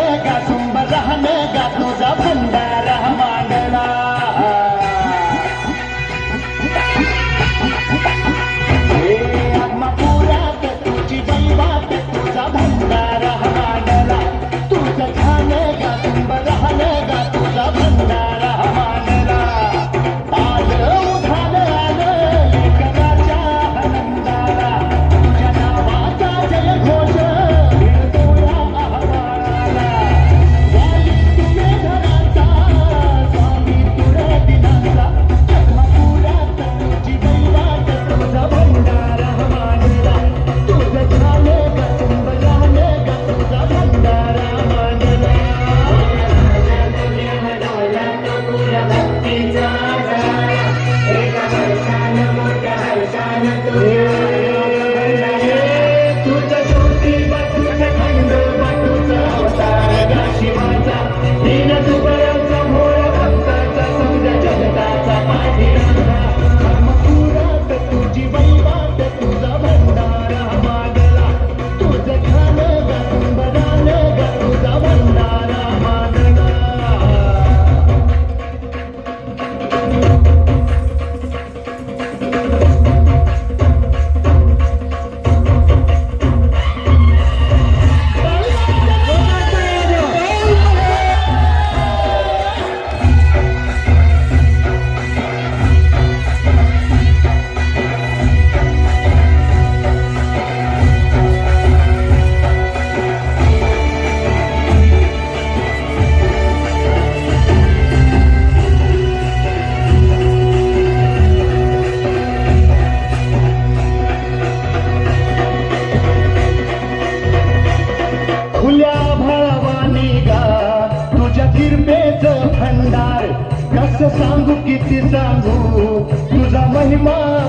बनेगा तुम बजा बनेगा तुझा तो Yeah. सांगू किती सांगू? तुझा महिमा